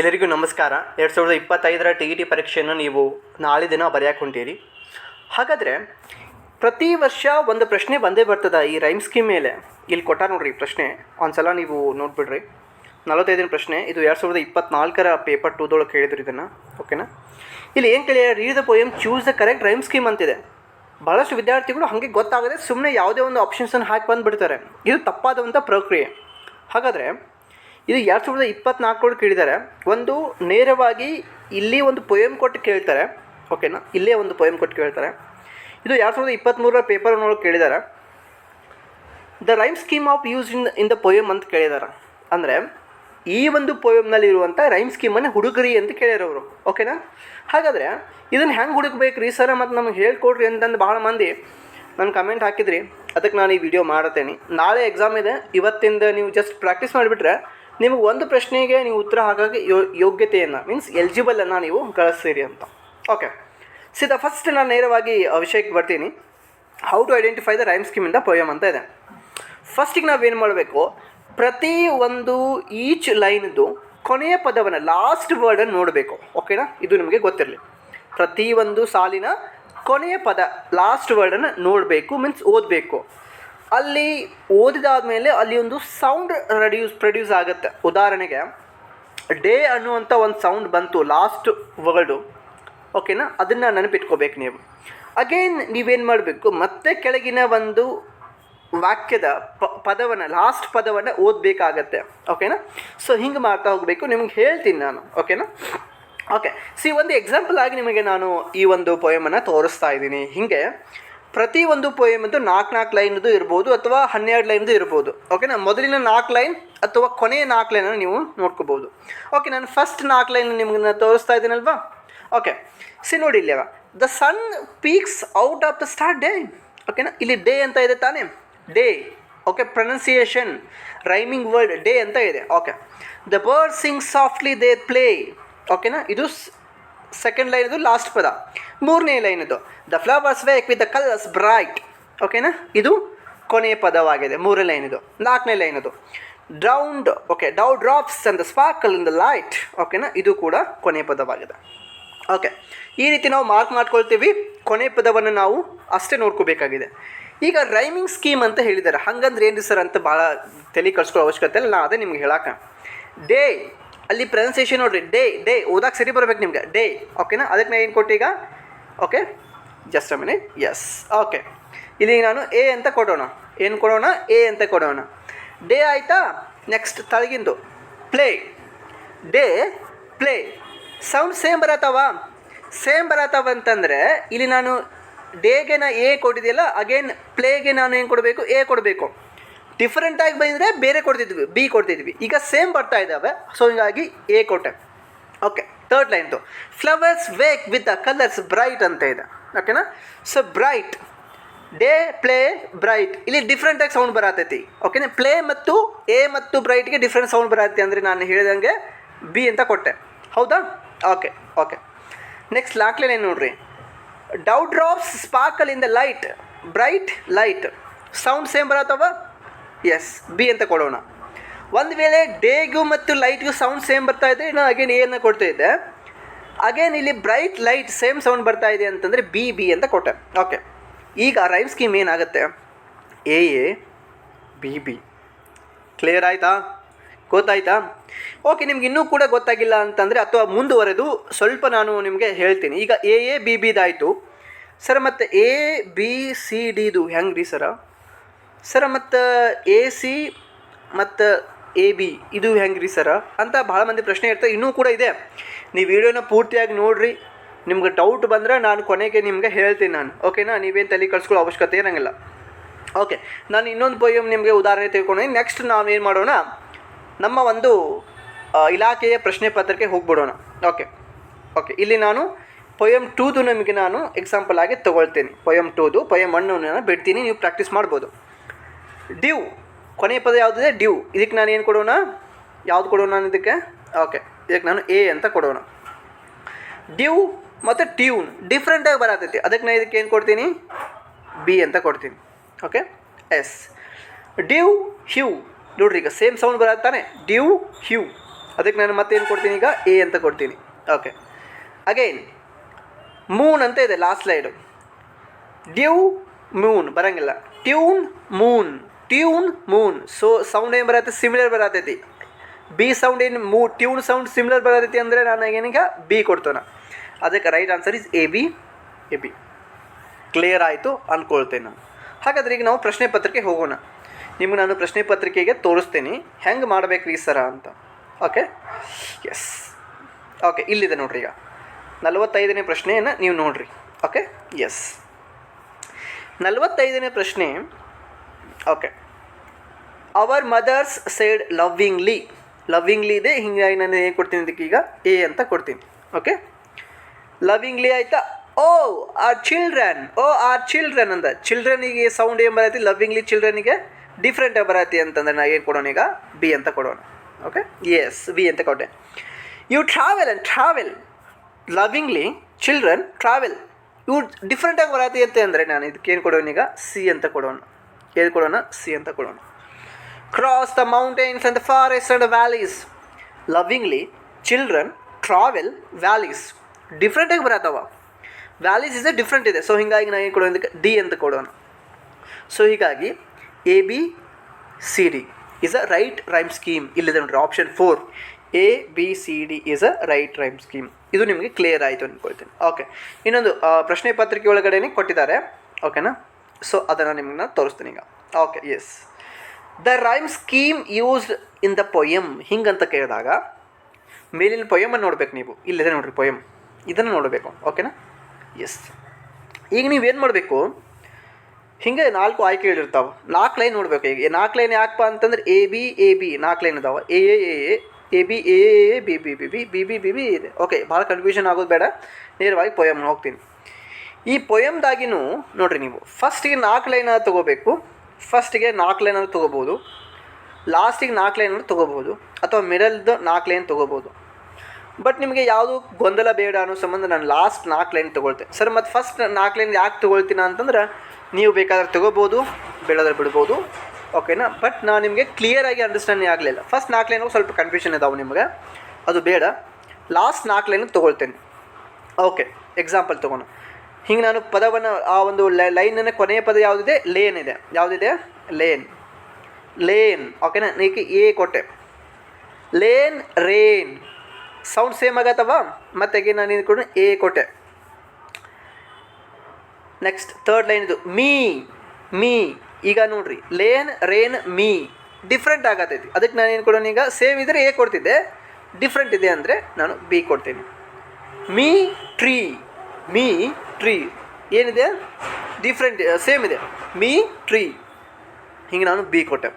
ಎಲ್ಲರಿಗೂ ನಮಸ್ಕಾರ. ಎರಡು ಸಾವಿರದ ಇಪ್ಪತ್ತೈದರ ಟಿ ಇ ಟಿ ಪರೀಕ್ಷೆಯನ್ನು ನೀವು ನಾಳೆ ದಿನ ಬರೆಯಕ್ಕೆ ಹೊಂಟೀರಿ. ಹಾಗಾದರೆ ಪ್ರತಿ ವರ್ಷ ಒಂದು ಪ್ರಶ್ನೆ ಬಂದೇ ಬರ್ತದೆ ಈ ರೈಮ್ ಸ್ಕೀಮ್ ಮೇಲೆ? ಇಲ್ಲಿ ಕೊಟ್ಟ ನೋಡ್ರಿ ಪ್ರಶ್ನೆ. ಒಂದ್ಸಲ ನೀವು ನೋಡಿಬಿಡ್ರಿ. ನಲವತ್ತೈದನೇ ಪ್ರಶ್ನೆ. ಇದು ಎರಡು ಸಾವಿರದ ಇಪ್ಪತ್ನಾಲ್ಕರ ಪೇಪರ್ ಟೂದೊಳಗೆ ಕೇಳಿದ್ರು ಇದನ್ನು. ಓಕೆನಾ ಇಲ್ಲಿ ಏನು ಕೇಳಿ? Read the poem choose the correct rhyme scheme ಅಂತಿದೆ. ಭಾಳಷ್ಟು ವಿದ್ಯಾರ್ಥಿಗಳು ಹಾಗೆ ಗೊತ್ತಾಗದೆ ಸುಮ್ಮನೆ ಯಾವುದೇ ಒಂದು ಆಪ್ಷನ್ಸನ್ನು ಹಾಕಿ ಬಂದುಬಿಡ್ತಾರೆ. ಇದು ತಪ್ಪಾದಂಥ ಪ್ರಕ್ರಿಯೆ. ಹಾಗಾದರೆ ಇದು ಎರಡು ಸಾವಿರದ ಇಪ್ಪತ್ನಾಲ್ಕರೊಳಗೆ ಕೇಳಿದ್ದಾರೆ ಒಂದು ನೇರವಾಗಿ ಇಲ್ಲಿ ಒಂದು ಪೊಯಮ್ ಕೊಟ್ಟು ಕೇಳ್ತಾರೆ. ಓಕೆನಾ ಇಲ್ಲೇ ಒಂದು ಪೊಯಮ್ ಕೊಟ್ಟು ಕೇಳ್ತಾರೆ. ಇದು ಎರಡು ಸಾವಿರದ ಇಪ್ಪತ್ತ್ಮೂರರ ಪೇಪರ್ನೊಳಗೆ ಕೇಳಿದ್ದಾರೆ the rhyme scheme of use in in the poem ಅಂತ ಕೇಳಿದ್ದಾರೆ ಅಂದರೆ, ಈ ಒಂದು ಪೊಯಮ್ನಲ್ಲಿ ಇರುವಂಥ ರೈಮ್ ಸ್ಕೀಮನ್ನು ಹುಡುಗರಿ ಅಂತ ಕೇಳ್ಯಾರ ಅವರು. ಓಕೆನಾ ಹಾಗಾದರೆ, ಇದನ್ನು ಹೆಂಗೆ ಹುಡುಕ್ಬೇಕು ರೀ ಸರ, ಮತ್ತು ನಮ್ಗೆ ಹೇಳ್ಕೊಡ್ರಿ ಅಂತಂದು ಭಾಳ ಮಂದಿ ನಾನು ಕಮೆಂಟ್ ಹಾಕಿದ್ರಿ. ಅದಕ್ಕೆ ನಾನು ಈ ವಿಡಿಯೋ ಮಾಡ್ತೇನೆ. ನಾಳೆ ಎಕ್ಸಾಮ್ ಇದೆ. ಇವತ್ತಿಂದ ನೀವು ಜಸ್ಟ್ ಪ್ರಾಕ್ಟೀಸ್ ಮಾಡಿಬಿಟ್ರೆ ನಿಮಗೆ ಒಂದು ಪ್ರಶ್ನೆಗೆ ನೀವು ಉತ್ತರ ಹಾಗಾಗಿ ಯೋ, ಯೋಗ್ಯತೆಯನ್ನು ಮೀನ್ಸ್ ಎಲಿಜಿಬಲನ್ನು ನೀವು ಗಳಿಸ್ತೀರಿ ಅಂತ. ಓಕೆ ಸಿದ ಫಸ್ಟ್ ನಾನು ನೇರವಾಗಿ ವಿಷಯಕ್ಕೆ ಬರ್ತೀನಿ. How to identify the rhyme scheme in the poem ಅಂತ ಇದೆ. ಫಸ್ಟಿಗೆ ನಾವೇನು ಮಾಡಬೇಕು? ಪ್ರತಿ ಒಂದು ಈಚ್ ಲೈನ್ದು ಕೊನೆಯ ಪದವನ್ನು ಲಾಸ್ಟ್ ವರ್ಡನ್ನು ನೋಡಬೇಕು. ಓಕೆನಾ ಇದು ನಿಮಗೆ ಗೊತ್ತಿರಲಿ. ಪ್ರತಿ ಒಂದು ಸಾಲಿನ ಕೊನೆಯ ಪದ ಲಾಸ್ಟ್ ವರ್ಡನ್ನು ನೋಡಬೇಕು ಮೀನ್ಸ್ ಓದಬೇಕು. ಅಲ್ಲಿ ಓದಿದಾದ ಮೇಲೆ ಅಲ್ಲಿ ಒಂದು ಸೌಂಡ್ ರೆಡ್ಯೂಸ್ ಪ್ರೊಡ್ಯೂಸ್ ಆಗುತ್ತೆ. ಉದಾಹರಣೆಗೆ ಡೇ ಅನ್ನುವಂಥ ಒಂದು ಸೌಂಡ್ ಬಂತು ಲಾಸ್ಟ್ ವರ್ಡು ಓಕೆನಾ ಅದನ್ನು ನೆನಪಿಟ್ಕೋಬೇಕು ನೀವು. ಅಗೇನ್ ನೀವೇನು ಮಾಡಬೇಕು? ಮತ್ತೆ ಕೆಳಗಿನ ಒಂದು ವಾಕ್ಯದ ಪ, ಪದವನ್ನು ಲಾಸ್ಟ್ ಪದವನ್ನು ಓದಬೇಕಾಗತ್ತೆ. ಓಕೆನಾ ಸೊ ಹಿಂಗೆ ಮಾಡ್ತಾ ಹೋಗಬೇಕು. ನಿಮ್ಗೆ ಹೇಳ್ತೀನಿ ನಾನು. ಓಕೆನಾ ಓಕೆ ಸಿ ಒಂದು ಎಕ್ಸಾಂಪಲ್ ಆಗಿ ನಿಮಗೆ ನಾನು ಈ ಒಂದು ಪೊಯಮನ್ನು ತೋರಿಸ್ತಾ ಇದ್ದೀನಿ. ಹೀಗೆ ಪ್ರತಿ ಒಂದು ಅಂತೂ ನಾಲ್ಕು ನಾಲ್ಕು ಲೈನ್ದು ಇರ್ಬೋದು ಅಥವಾ ಹನ್ನೆರಡು ಲೈನ್ದು ಇರ್ಬೋದು. ಓಕೆನಾ ಮೊದಲಿನ ನಾಲ್ಕು ಲೈನ್ ಅಥವಾ ಕೊನೆಯ ನಾಲ್ಕು ಲೈನನ್ನು ನೀವು ನೋಡ್ಕೋಬೋದು. ಓಕೆ ನಾನು ಫಸ್ಟ್ ನಾಲ್ಕು ಲೈನ್ ನಿಮಗೆ ತೋರಿಸ್ತಾ ಇದ್ದೀನಲ್ವಾ ಓಕೆ ಸಿ ನೋಡಿ ಇಲ್ಲಿ the sun peeks out of the start day ಓಕೆನಾ ಇಲ್ಲಿ ಡೇ ಅಂತ ಇದೆ ತಾನೇ? Day okay pronunciation rhyming word day ಅಂತ ಇದೆ. Okay the bird sing softly they play ಓಕೆನಾ ಇದು ಸೆಕೆಂಡ್ ಲೈನ್ ಇದು ಲಾಸ್ಟ್ ಪದ. ಮೂರನೇ ಲೈನ್ ಇದು. The flowers wake with the colours bright ಓಕೆನಾ ಇದು ಕೊನೆಯ ಪದವಾಗಿದೆ. ಮೂರನೇ ಲೈನ್ ಇದು. ನಾಲ್ಕನೇ ಲೈನ್ ಇದು. Drowned okay dew drops and the sparkle in the light ಓಕೆನಾ ಇದು ಕೂಡ ಕೊನೆಯ ಪದವಾಗಿದೆ. ಓಕೆ ಈ ರೀತಿ ನಾವು ಮಾರ್ಕ್ ಮಾಡ್ಕೊಳ್ತೀವಿ. ಕೊನೆ ಪದವನ್ನು ನಾವು ಅಷ್ಟೇ ನೋಡ್ಕೋಬೇಕಾಗಿದೆ. ಈಗ ರೈಮಿಂಗ್ ಸ್ಕೀಮ್ ಅಂತ ಹೇಳಿದ್ದಾರೆ. ಹಂಗಂದ್ರೆ ಏನು ಸರ್ ಅಂತ ಭಾಳ ತಲೆ ಕಳ್ಸ್ಕೊಳ್ಳೋ ಅವಶ್ಯಕತೆ ಇಲ್ಲ. ನಾನು ಅದೇ ನಿಮ್ಗೆ ಹೇಳಕ್ಕೆ ಡೇ ಅಲ್ಲಿ ಪ್ರೆಸೆನ್ಸೇಷನ್ ನೋಡಿರಿ, ಡೇ ಡೇ ಓದಕ್ಕೆ ಸರಿ ಬರಬೇಕು ನಿಮ್ಗೆ, ಡೇ ಓಕೆನಾ ಅದಕ್ಕೆ ನಾನು ಏನು ಕೊಟ್ಟೀಗ okay just a minute yes okay ಇಲ್ಲಿ ನಾನು ಎ ಅಂತ ಕೊಡೋಣ, ಏನು ಕೊಡೋಣ? ಎ ಅಂತ ಕೊಡೋಣ. ಡೇ ಆಯಿತಾ? Next ತಳಗಿಂದು play day play sound same ಬರತ್ತವ? Same ಬರತ್ತವ ಅಂತಂದರೆ, ಇಲ್ಲಿ ನಾನು ಡೇಗೆ ನಾ ಎ ಕೊಟ್ಟಿದ್ದಿಲ್ಲ ಅಗೇನ್ ಪ್ಲೇಗೆ ನಾನು ಏನು ಕೊಡಬೇಕು? ಎ ಕೊಡಬೇಕು. ಡಿಫ್ರೆಂಟಾಗಿ ಬಂದರೆ ಬೇರೆ ಕೊಡ್ತಿದ್ವಿ ಬಿ ಕೊಡ್ತಿದ್ವಿ. ಈಗ ಸೇಮ್ ಬರ್ತಾ ಇದ್ದಾವೆ ಸೊ ಹೀಗಾಗಿ ಎ ಕೊಟ್ಟೆ. Okay third ಲೈನ್ದು flowers wake with the colours bright ಅಂತ ಇದೆ. ಓಕೆನಾ so bright day play bright ಇಲ್ಲಿ ಡಿಫ್ರೆಂಟಾಗಿ ಸೌಂಡ್ ಬರತೈತಿ. ಓಕೆನಾ ಪ್ಲೇ ಮತ್ತು ಎ ಮತ್ತು ಬ್ರೈಟ್ಗೆ ಡಿಫ್ರೆಂಟ್ ಸೌಂಡ್ ಬರತ್ತೆ ಅಂದರೆ ನಾನು ಹೇಳಿದಂಗೆ ಬಿ ಅಂತ ಕೊಟ್ಟೆ. ಹೌದಾ? ಓಕೆ ಓಕೆ ನೆಕ್ಸ್ಟ್ ಲಾಕ್ಲೆ ಲೈನ್ ನೋಡ್ರಿ? Dew drops sparkle in the light bright light sound same ಬರತ್ತವ? Yes B ಅಂತ ಕೊಡೋಣ. ಒಂದು ವೇಳೆ ಡೇಗೂ ಮತ್ತು ಲೈಟ್ಗೂ ಸೌಂಡ್ ಸೇಮ್ ಬರ್ತಾ ಇದ್ದರೆ ನಾನು ಅಗೇನ್ ಎನ್ನು ಕೊಡ್ತಾ ಇದ್ದೆ. ಅಗೇನ್ ಇಲ್ಲಿ ಬ್ರೈಟ್ ಲೈಟ್ ಸೇಮ್ ಸೌಂಡ್ ಬರ್ತಾ ಇದೆ ಅಂತಂದರೆ ಬಿ ಬಿ ಅಂತ ಕೊಟ್ಟೆ. ಓಕೆ ಈಗ ರೈಮ್ ಸ್ಕೀಮ್ ಏನಾಗುತ್ತೆ? A A B B clear ಆಯಿತಾ? ಗೊತ್ತಾಯ್ತಾ? ಓಕೆ ನಿಮ್ಗೆ ಇನ್ನೂ ಕೂಡ ಗೊತ್ತಾಗಿಲ್ಲ ಅಂತಂದರೆ ಅಥವಾ ಮುಂದುವರೆದು ಸ್ವಲ್ಪ ನಾನು ನಿಮಗೆ ಹೇಳ್ತೀನಿ. ಈಗ ಎ ಎ ಬಿ ಬಿದಾಯಿತು ಸರ್ ಮತ್ತು ಎ ಬಿ ಸಿ ಡಿದು ಹೆಂಗೆ ರೀ ಸರ ಸರ, ಮತ್ತು ಎ ಸಿ ಮತ್ತು ಎ ಬಿ, ಇದು ಹೆಂಗೆ ರೀ ಸರ? ಅಂತ ಭಾಳ ಮಂದಿ ಪ್ರಶ್ನೆ ಇರ್ತದೆ ಇನ್ನೂ ಕೂಡ ಇದೆ. ನೀವು ವಿಡಿಯೋನ ಪೂರ್ತಿಯಾಗಿ ನೋಡಿರಿ. ನಿಮ್ಗೆ ಡೌಟ್ ಬಂದರೆ ನಾನು ಕೊನೆಗೆ ನಿಮಗೆ ಹೇಳ್ತೀನಿ ನಾನು. ಓಕೆನಾ ನೀವೇನು ತಲೆ ಕಳ್ಸ್ಕೊಳ್ಳೋ ಅವಶ್ಯಕತೆ ಇರೋಂಗಿಲ್ಲ. ಓಕೆ ನಾನು ಇನ್ನೊಂದು ಪೊಯಮ್ ನಿಮಗೆ ಉದಾಹರಣೆ ತೆಗೆದುಕೊಂಡು ನೆಕ್ಸ್ಟ್ ನಾವೇನು ಮಾಡೋಣ? ನಮ್ಮ ಒಂದು ಇಲಾಖೆಯ ಪ್ರಶ್ನೆ ಪತ್ರಕ್ಕೆ ಹೋಗ್ಬಿಡೋಣ. ಓಕೆ ಓಕೆ ಇಲ್ಲಿ ನಾನು ಪೊಯಮ್ ಟೂದು ನಿಮಗೆ ನಾನು ಎಕ್ಸಾಂಪಲ್ ಆಗಿ ತೊಗೊಳ್ತೀನಿ. ಪೊಯಮ್ ಟೂದು ಪೊಯಮ್ ಒನ್ನು ನಾನು ಬಿಡ್ತೀನಿ. ನೀವು ಪ್ರಾಕ್ಟೀಸ್ ಮಾಡ್ಬೋದು. ಡ್ಯೂ ಕೊನೆಯ ಪದ ಯಾವುದಿದೆ? ಡ್ಯೂ ಇದಕ್ಕೆ ನಾನು ಏನು ಕೊಡೋಣ? ಯಾವ್ದು ಕೊಡೋಣ ನಾನು ಇದಕ್ಕೆ? ಓಕೆ. ಇದಕ್ಕೆ ನಾನು ಎ ಅಂತ ಕೊಡೋಣ. ಡ್ಯೂ ಮತ್ತು ಟ್ಯೂನ್ ಡಿಫ್ರೆಂಟಾಗಿ ಬರತೈತಿ. ಅದಕ್ಕೆ ನಾನು ಇದಕ್ಕೆ ಏನು ಕೊಡ್ತೀನಿ? ಬಿ ಅಂತ ಕೊಡ್ತೀನಿ. ಓಕೆ? ಎಸ್. Dew hue. ನೋಡ್ರಿ ಈಗ ಸೇಮ್ ಸೌಂಡ್ ಬರತ್ತಾನೆ ಡ್ಯೂ ಹ್ಯೂ. ಅದಕ್ಕೆ ನಾನು ಮತ್ತೇನು ಕೊಡ್ತೀನಿ ಈಗ? ಎ ಅಂತ ಕೊಡ್ತೀನಿ. ಓಕೆ. ಅಗೈನ್ ಮೂನ್ ಅಂತ ಇದೆ ಲಾಸ್ಟ್ ಸ್ಲೈಡು. Dew moon. ಬರಂಗಿಲ್ಲ. Tune moon. Tune moon so sound ಏನು ಬರತ್ತೆ? ಸಿಮಿಲರ್ ಬರತೈತಿ. ಬಿ ಸೌಂಡ್ ಏನು ಮೂ ಟ್ಯೂನ್ ಸೌಂಡ್ ಸಿಮಿಲರ್ ಬರತೈತಿ ಅಂದರೆ ನಾನು ಏನೀಗ ಬಿ ಕೊಡ್ತೇನೆ. ಅದಕ್ಕೆ right answer is A B A B clear ಆಯಿತು ಅಂದ್ಕೊಳ್ತೇನೆ ನಾನು. ಹಾಗಾದ್ರೆ ಈಗ ನಾವು ಪ್ರಶ್ನೆ ಪತ್ರಿಕೆ ಹೋಗೋಣ. ನಿಮ್ಗೆ ನಾನು ಪ್ರಶ್ನೆ ಪತ್ರಿಕೆಗೆ ತೋರಿಸ್ತೀನಿ. ಹೆಂಗೆ ಮಾಡಬೇಕ್ರಿ ಸರ ಅಂತ. ಓಕೆ ಎಸ್ ಓಕೆ ಇಲ್ಲಿದೆ ನೋಡ್ರಿ ಈಗ. ನಲವತ್ತೈದನೇ ಪ್ರಶ್ನೆಯನ್ನು ನೀವು ನೋಡ್ರಿ. ಓಕೆ ಎಸ್ ನಲವತ್ತೈದನೇ ಪ್ರಶ್ನೆ okay our mothers said lovingly lovingly ಇದೆ, ಹಿಂಗಾಗಿ ನಾನು ಏನು ಕೊಡ್ತೀನಿ ಅದಕ್ಕೆ ಈಗ? ಎ ಅಂತ ಕೊಡ್ತೀನಿ. ಓಕೆ ಲವಿಂಗ್ಲಿ ಆಯಿತಾ? Our children our children ಅಂದ. ಚಿಲ್ಡ್ರನಿಗೆ ಸೌಂಡ್ ಏನು ಬರತ್ತೆ? ಲವಿಂಗ್ಲಿ ಚಿಲ್ಡ್ರನಿಗೆ ಡಿಫ್ರೆಂಟಾಗಿ ಬರತ್ತೆ ಅಂತಂದ್ರೆ ನಾ ಏನು ಕೊಡೋಣ ಈಗ? ಬಿ ಅಂತ ಕೊಡೋಣ. ಓಕೆ ಎಸ್ ಬಿ ಅಂತ ಕೊಟ್ಟೆ. You travel and travel lovingly children travel ಇವು ಡಿಫ್ರೆಂಟಾಗಿ ಬರತ್ತೆ ಅಂತ ಅಂದರೆ ನಾನು ಇದಕ್ಕೆ ಏನು ಕೊಡೋಣ ಈಗ? ಸಿ ಅಂತ ಕೊಡೋಣ. ಏನು ಕೊಡೋಣ ಸಿ ಅಂತ ಕೊಡೋಣ. Cross the mountains and the forest and valleys lovingly children travel valleys ಡಿಫ್ರೆಂಟಾಗಿ ಬರತ್ತವ. ವ್ಯಾಲೀಸ್ ಇಸ್ ಡಿಫ್ರೆಂಟ್ ಇದೆ. ಸೊ ಹೀಗಾಗಿ ನಾನು ಏನು ಕೊಡೋದಕ್ಕೆ ಡಿ ಅಂತ ಕೊಡೋಣ. ಸೊ ಹೀಗಾಗಿ A B C D is a right rhyme scheme ಇಲ್ಲಿದೆ ನೋಡ್ರಿ option four A B C D is a right rhyme scheme ಇದು ನಿಮಗೆ ಕ್ಲಿಯರ್ ಆಯಿತು ಅಂದ್ಕೊಳ್ತೀನಿ ಓಕೆ ಇನ್ನೊಂದು ಪ್ರಶ್ನೆ ಪತ್ರಿಕೆ ಒಳಗಡೆನೇ ಕೊಟ್ಟಿದ್ದಾರೆ. ಓಕೆನಾ ಸೊ ಅದನ್ನು ನಿಮ್ಗೆ ನಾನು ತೋರಿಸ್ತೀನಿ ಈಗ. Okay yes the rhyme scheme used in the poem ಹಿಂಗಂತ ಕೇಳಿದಾಗ, ಮೇಲಿನ ಪೊಯಮನ್ನು ನೋಡ್ಬೇಕು ನೀವು. ಇಲ್ಲಿದೆ ನೋಡ್ರಿ ಪೊಯಮ್ ಇದನ್ನು ನೋಡಬೇಕು ಓಕೆನಾ ಎಸ್ ಈಗ ನೀವು ಏನು ಮಾಡಬೇಕು? ಹಿಂಗೆ ನಾಲ್ಕು ಆಯ್ಕೆ ಹೇಳಿರ್ತಾವೆ. ನಾಲ್ಕು ಲೈನ್ ನೋಡಬೇಕು ಈಗ. ನಾಲ್ಕು ಲೈನ್ ಯಾಕಪ್ಪ ಅಂತಂದ್ರೆ ಎ ಬಿ ಎ ಬಿ ನಾಲ್ಕು ಲೈನ್ ಇದಾವೆ A A A A A B A A B B B B B B B B ಇದೆ. ಓಕೆ ಭಾಳ ಕನ್ಫ್ಯೂಷನ್ ಆಗೋದು ಬೇಡ. ನೇರವಾಗಿ ಪೊಯಮ್ ಹೋಗ್ತೀನಿ. ಈ ಪೊಯಮ್ದಾಗಿನೂ ನೋಡ್ರಿ ನೀವು ಫಸ್ಟಿಗೆ ನಾಲ್ಕು ಲೈನ್ ತೊಗೋಬೇಕು. ಫಸ್ಟಿಗೆ ನಾಲ್ಕು ಲೈನ್ ತೊಗೋಬೋದು. ಲಾಸ್ಟಿಗೆ ನಾಲ್ಕು ಲೈನ್ ತೊಗೋಬೋದು. ಅಥವಾ ಮಿಡಲ್ದು ನಾಲ್ಕು ಲೈನ್ ತೊಗೋಬೋದು. ಬಟ್ ನಿಮಗೆ ಯಾವುದು ಗೊಂದಲ ಬೇಡ ಅನ್ನೋ ಸಂಬಂಧ ನಾನು ಲಾಸ್ಟ್ ನಾಲ್ಕು ಲೈನ್ ತೊಗೊಳ್ತೆ. ಸರ್ ಮತ್ತು ಫಸ್ಟ್ ನಾಲ್ಕು ಲೈನ್ ಯಾಕೆ ತೊಗೊಳ್ತೀನ ಅಂತಂದ್ರೆ, ನೀವು ಬೇಕಾದ್ರೆ ತೊಗೋಬೋದು, ಬೇಡಾದ್ರೆ ಬಿಡ್ಬೋದು. ಓಕೆನಾ ಬಟ್ ನಾನು ನಿಮಗೆ ಕ್ಲಿಯರಾಗಿ ಅಂಡರ್ಸ್ಟ್ಯಾಂಡಿಂಗ್ ಆಗಲಿಲ್ಲ. ಫಸ್ಟ್ ನಾಲ್ಕು ಲೈನ್ ಸ್ವಲ್ಪ ಕನ್ಫ್ಯೂಷನ್ ಇದಾವೆ ನಿಮಗೆ. ಅದು ಬೇಡ. ಲಾಸ್ಟ್ ನಾಲ್ಕು ಲೈನ್ ತೊಗೊಳ್ತೇನೆ. ಓಕೆ ಎಕ್ಸಾಂಪಲ್ ತೊಗೋಣ. ಹಿಂಗೆ ನಾನು ಪದವನ್ನು ಆ ಒಂದು ಲೈನನ್ನು ಕೊನೆಯ ಪದ ಯಾವುದಿದೆ? ಲೇನ್ ಇದೆ. ಯಾವುದಿದೆ? ಲೇನ್. ಲೇನ್. ಓಕೆನಾ ನೀಕೆ ಎ ಕೊಟ್ಟೆ. Lane, rain. ಸೌಂಡ್ ಸೇಮ್ ಆಗತ್ತವ? ಮತ್ತೆ ನಾನು ಇದು ಎ ಕೊಟ್ಟೆ. ನೆಕ್ಸ್ಟ್ ಥರ್ಡ್ ಲೈನ್ ಇದು. ಮೀ. ಮೀ. ಈಗ ನೋಡ್ರಿ. Lane, rain, me. ಡಿಫ್ರೆಂಟ್ ಆಗತ್ತೈತಿ ಅದಕ್ಕೆ ನಾನು ಏನು ಕೊಡೋಣ ಈಗ? ಸೇಮ್ ಇದ್ರೆ ಎ ಕೊಡ್ತಿದ್ದೆ. ಡಿಫ್ರೆಂಟ್ ಇದೆ ಅಂದರೆ ನಾನು ಬಿ ಕೊಡ್ತೀನಿ. Me, tree. ಮೀ ಟ್ರೀ ಏನಿದೆ? ಡಿಫ್ರೆಂಟ್ ಸೇಮ್ ಇದೆ. ಮೀ ಟ್ರೀ ಹಿಂಗೆ ನಾನು ಬಿ ಕೊಟ್ಟೆ.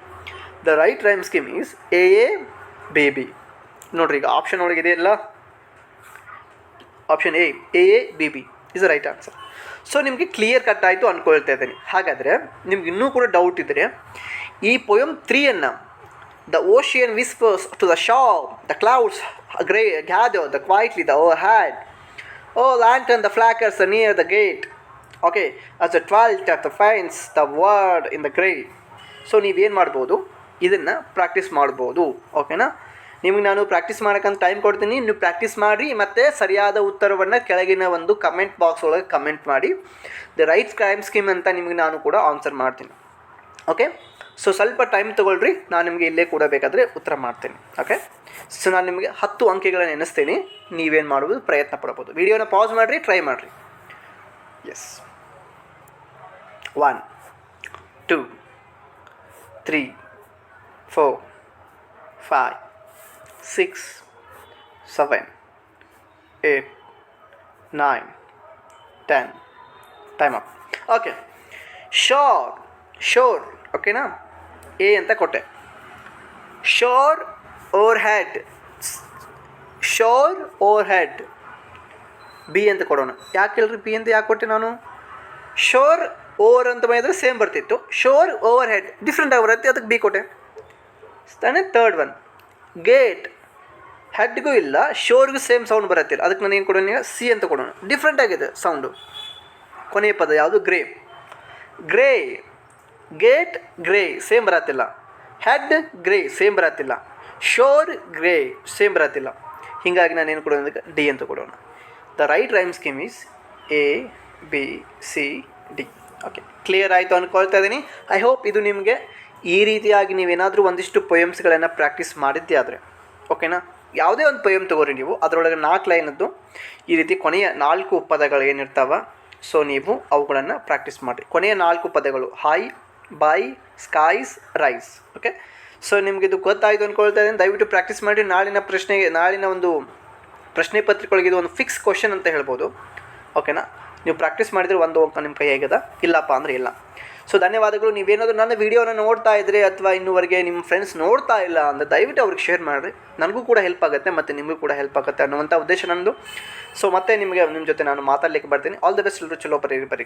The right rhyme scheme is A A B B ನೋಡ್ರಿ, ಈಗ ಆಪ್ಷನ್ ಒಳಗಿದೆ ಇಲ್ಲ option A A A B B is right answer so ನಿಮಗೆ ಕ್ಲಿಯರ್ ಕಟ್ ಆಯಿತು ಅಂದ್ಕೊಳ್ತಾ ಇದ್ದೀನಿ. ಹಾಗಾದರೆ, ನಿಮ್ಗೆ ಇನ್ನೂ ಕೂಡ ಡೌಟ್ ಇದ್ದರೆ ಈ poem ತ್ರೀಯನ್ನು the ocean whispers to the shore the clouds grey gather the quietly the oh had oh lantern the flickers near the gate okay as the twelfth of the fines the word in the grey so ನೀವೇನು ಮಾಡ್ಬೋದು? ಇದನ್ನು practice ಮಾಡ್ಬೋದು. ಓಕೆನಾ ನಿಮಗೆ ನಾನು practice ಮಾಡೋಕ್ಕಂತ time ಕೊಡ್ತೀನಿ. ನೀವು practice ಮಾಡಿ ಮತ್ತು ಸರಿಯಾದ ಉತ್ತರವನ್ನು ಕೆಳಗಿನ ಒಂದು ಕಮೆಂಟ್ ಬಾಕ್ಸ್ ಒಳಗೆ ಕಮೆಂಟ್ ಮಾಡಿ. ದ ರೈಟ್ ಕ್ರೈಮ್ ಸ್ಕೀಮ್ ಅಂತ ನಿಮಗೆ ನಾನು ಕೂಡ ಆನ್ಸರ್ ಮಾಡ್ತೀನಿ. ಓಕೆ ಸೊ ಸ್ವಲ್ಪ ಟೈಮ್ ತೊಗೊಳ್ರಿ. ನಾನು ನಿಮಗೆ ಇಲ್ಲೇ ಕೂಡ ಬೇಕಾದರೆ ಉತ್ತರ ಮಾಡ್ತೇನೆ. ಓಕೆ ಸೊ ನಾನು ನಿಮಗೆ ಹತ್ತು ಅಂಕೆಗಳನ್ನು ನೆನೆಸ್ತೀನಿ ನೀವೇನು ಮಾಡ್ಬೋದು ಪ್ರಯತ್ನ ಪಡ್ಬೋದು ವಿಡಿಯೋನ ಪಾಸ್ ಮಾಡಿರಿ ಟ್ರೈ ಮಾಡಿರಿ. Yes one two three four five six seven eight nine ten time up okay shore shore ಓಕೆನಾ ಎ ಅಂತ ಕೊಟ್ಟೆ. Shore over had shore over had B ಅಂತ ಕೊಡೋಣ. ಯಾಕೆ ಹೇಳ್ರಿ ಬಿ ಅಂತ ಯಾಕೆ ಕೊಟ್ಟೆ ನಾನು? ಶೋರ್ ಓವರ್ ಅಂತ ಮಾಡಿದ್ರೆ ಸೇಮ್ ಬರ್ತಿತ್ತು. ಶೋರ್ ಓವರ್ ಹೆಡ್ ಡಿಫ್ರೆಂಟ್ ಆಗಿ ಬರುತ್ತೆ ಅದಕ್ಕೆ ಬಿ ಕೊಟ್ಟೆ. ತಾನೆ ತರ್ಡ್ ಒನ್ ಗೇಟ್ ಹೆಡ್ಗೂ ಇಲ್ಲ. ಶೋರ್ಗೂ ಸೇಮ್ ಸೌಂಡ್ ಬರುತ್ತಿಲ್ಲ. ಅದಕ್ಕೆ ನಾನು ಏನು ಕೊಡೋಣ ಸಿ ಅಂತ ಕೊಡೋಣ. ಡಿಫ್ರೆಂಟ್ ಆಗಿದೆ ಸೌಂಡು ಕೊನೆಯ ಪದ ಯಾವುದು? Grey grey gate grey same ಬರತ್ತಿಲ್ಲ. Head grey same ಬರತ್ತಿಲ್ಲ. ಶೋರ್ ಗ್ರೇ ಸೇಮ್ ಬರತ್ತಿಲ್ಲ. ಹೀಗಾಗಿ ನಾನು ಏನು ಕೊಡೋಣ ಡಿ ಅಂತ ಕೊಡೋಣ. The right rhyme scheme is A B C D okay clear ಆಯಿತು ಅಂದ್ಕೊಳ್ತಾ ಇದ್ದೀನಿ ಐ ಹೋಪ್ ಇದು ನಿಮಗೆ ಈ ರೀತಿಯಾಗಿ ನೀವೇನಾದರೂ ಒಂದಿಷ್ಟು ಪೊಯಮ್ಸ್ಗಳನ್ನು ಪ್ರಾಕ್ಟೀಸ್ ಮಾಡಿದ್ದೇ ಆದರೆ ಓಕೆನಾ ಯಾವುದೇ ಒಂದು ಪೊಯಮ್ ತಗೋರಿ ನೀವು, ಅದರೊಳಗೆ ನಾಲ್ಕು ಲೈನದ್ದು ಈ ರೀತಿ ಕೊನೆಯ ನಾಲ್ಕು ಪದಗಳು ಏನಿರ್ತಾವ ಸೊ ನೀವು ಅವುಗಳನ್ನು ಪ್ರಾಕ್ಟೀಸ್ ಮಾಡಿರಿ. ಕೊನೆಯ ನಾಲ್ಕು ಪದಗಳು hi bye skies rise okay so ನಿಮ್ಗೆ ಇದು ಗೊತ್ತಾಯಿತು ಅಂದ್ಕೊಳ್ತಾ ಇದ್ದೀನಿ. ದಯವಿಟ್ಟು ಪ್ರಾಕ್ಟೀಸ್ ಮಾಡಿ. ನಾಳಿನ ಪ್ರಶ್ನೆಗೆ, ನಾಳಿನ ಒಂದು ಪ್ರಶ್ನೆ ಪತ್ರಿಕೊಳಗೆ ಇದು ಒಂದು ಫಿಕ್ಸ್ ಕ್ವಶನ್ ಅಂತ ಹೇಳ್ಬೋದು. ಓಕೆನಾ ನೀವು ಪ್ರಾಕ್ಟೀಸ್ ಮಾಡಿದರೆ ಒಂದು ಅಂಕ ನಿಮ್ಮ ಕೈ ಹೇಗದ? ಇಲ್ಲಪ್ಪ ಅಂದರೆ ಇಲ್ಲ. ಸೊ ಧನ್ಯವಾದಗಳು. ನೀವೇನಾದರೂ ನನ್ನ ವೀಡಿಯೋನ ನೋಡ್ತಾ ಇದ್ದರೆ ಅಥವಾ ಇನ್ನುವರೆಗೆ ನಿಮ್ಮ ಫ್ರೆಂಡ್ಸ್ ನೋಡ್ತಾ ಇಲ್ಲ ಅಂದರೆ ದಯವಿಟ್ಟು ಅವ್ರಿಗೆ ಶೇರ್ ಮಾಡಿರಿ. ನನಗೂ ಕೂಡ ಹೆಲ್ಪ್ ಆಗುತ್ತೆ ಮತ್ತು ನಿಮಗೂ ಕೂಡ ಹೆಲ್ಪ್ ಆಗುತ್ತೆ ಅನ್ನುವಂಥ ಉದ್ದೇಶ ನನ್ನದು. ಸೊ ಮತ್ತೆ ನಿಮಗೆ ನಿಮ್ಮ ಜೊತೆ ನಾನು ಮಾತಾಡಲಿಕ್ಕೆ ಬರ್ತೀನಿ. ಆಲ್ ದ ಬೆಸ್ಟ್ ಎಲ್ಲರೂ ಚಲೋ ಬರೀ ಬರೀ